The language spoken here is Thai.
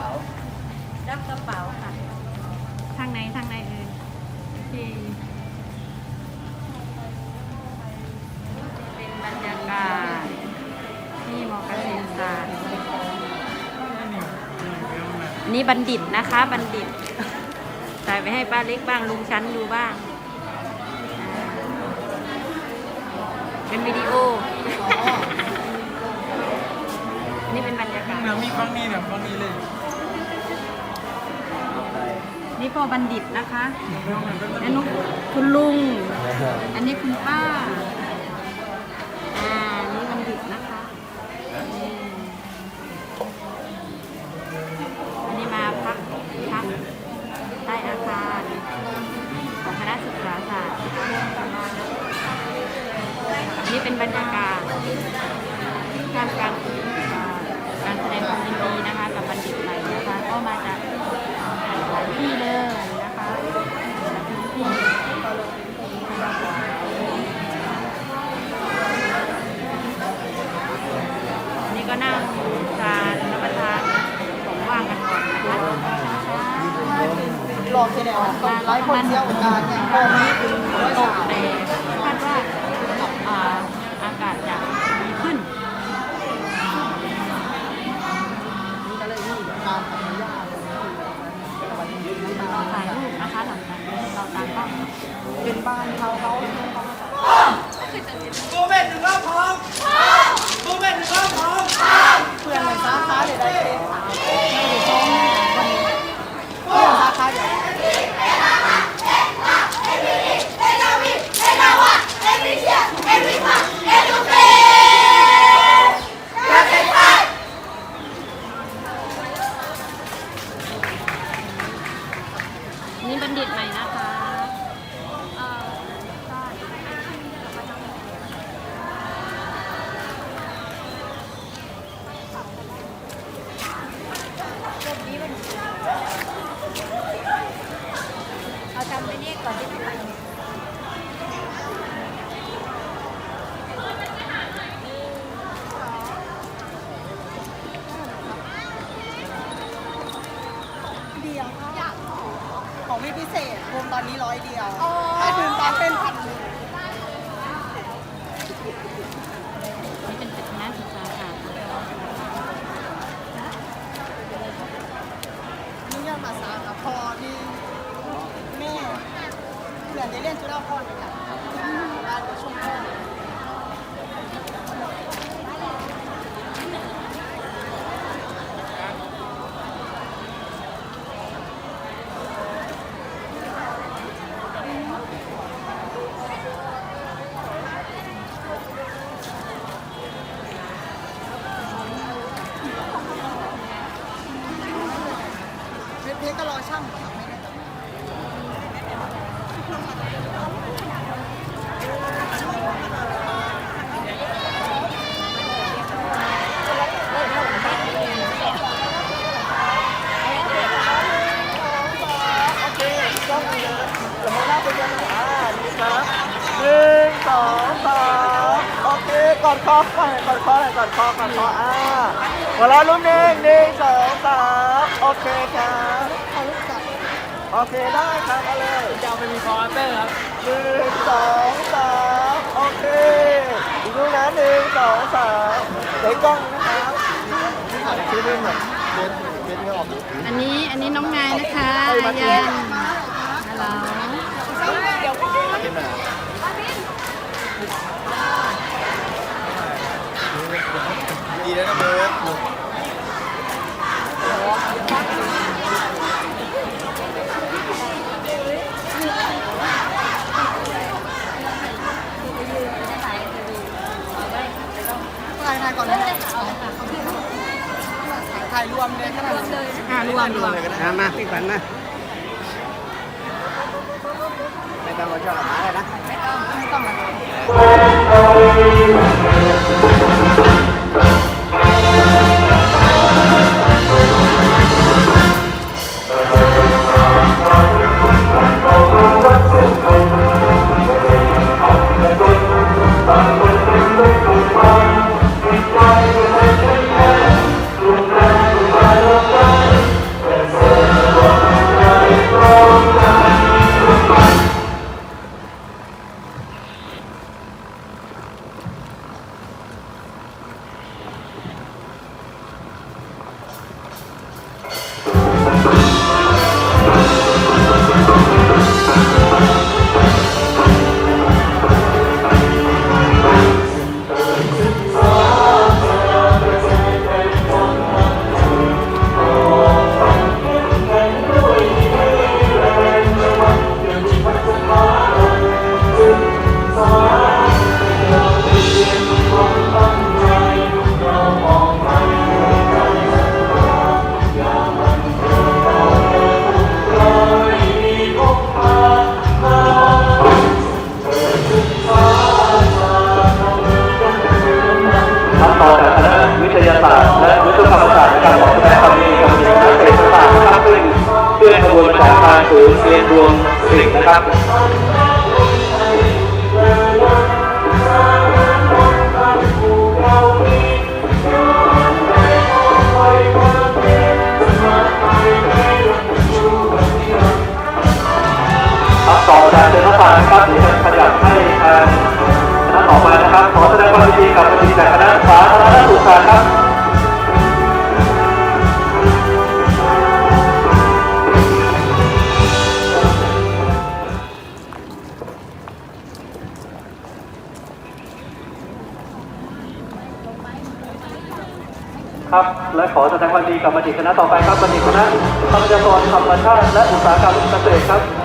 ป๋ารับกระเป๋าค่ะทางไหนทางไหนเอ่ยโอเคเป็นบรรยากาศที่มอเกษตรศาสตร์อันนี้บัณฑิตนะคะ บัณฑิตถ่ายไปให้ป้าเล็กบ้างลุงชั้นดูบ้างอ่าเป็นวิดีโอ นี่เป็นบรรยากาศเนี่ยมีฟังนี้เนี่ยฟังนี้เลย นี่พ่อบัณฑิตนะคะอันนู้นคุณลุง อันนี้คุณป้า อ่า นี่บัณฑิตนะคะ อันนี้มาพักพักใต้อาคารของคณะศึกษาศาสตร์อันนี้เป็นบรรยากาศท่ามกลางอ่าการแสดงความยินดีนะคะ กับบัณฑิตใหม่นะคะ ก็มาจากหลายที่เลยนะคะหลายพื้นที่ อันนี้ก็นั่งทานรับประทานของว่างกันก่อนนะคะ หลอกจะได้ออกมาหลายคนเที่ยวกันเนี่ยพอมีถึงตกแต่คาดว่าอากาศจะดีขึ้นก็เลยนี่การทำยากเราถ่ายรูปนะคะหลังจากนี้เราตามกล้องเป็นบ้านเขาเขาโมเมนต์หนึ่งรอบ ร้อยเดียวถึงตอนเป็นพันหนึ่ง นี่เป็นตึกคณะศึกษาศาสตร์นะคะ นี่ยอดมาสามครับพอนี่แม่เหลือได้เล่นจุฬาภรณ์ด้วยกันบ้านชมพู่ เพชรเพชรก็รอช่างเหรอครับไม่ได้จับโอเคกล้องนี้นะสมมติว่าเป็นยังไงอ่าดีครับหนึ่งสองสามโอเคกอดคอก่อนกอดคอหน่อยกอดคอกอดคออ่าหัวเราะรุ่นหนึ่งหนึ่งสองสามโอเคครับ โอเคได้ครับเอาเลยจะเอาไปมีคอร์เตอร์ครับหนึ่งสองสามโอเคอีกดูนะหนึ่งสองสามเดี๋ยวกล้องนะครับชื่อเล่นแบบเล่นเล่นไม่ออกอันนี้อันนี้น้องนายนะคะอายันฮัลโหลดีแล้วนะเบิร์ด ถ่ายถ่ายก่อนเลยถ่ายรวมเลยก็ไดนั้อ่ารวมรวมมามาพี่ขวัญมาไม่ต้องมาชอบกับหมาเลยนะไม่ต้องมาเล รวมสิ่งนะครับครับต่อจากเดินเข้ามานะครับเดี๋ยวจะขยับให้ทางคณะต่อมานะครับ ขอแสดงความยินดีกับบัณฑิตจากคณะสาธารณสุขศาสตร์ครับ ครับ และขอแสดงความดีกับมติคณะต่อไปครับมติคณะทรัพยากรธรรมชาติและอุตสาหกรรมเกษตรครับ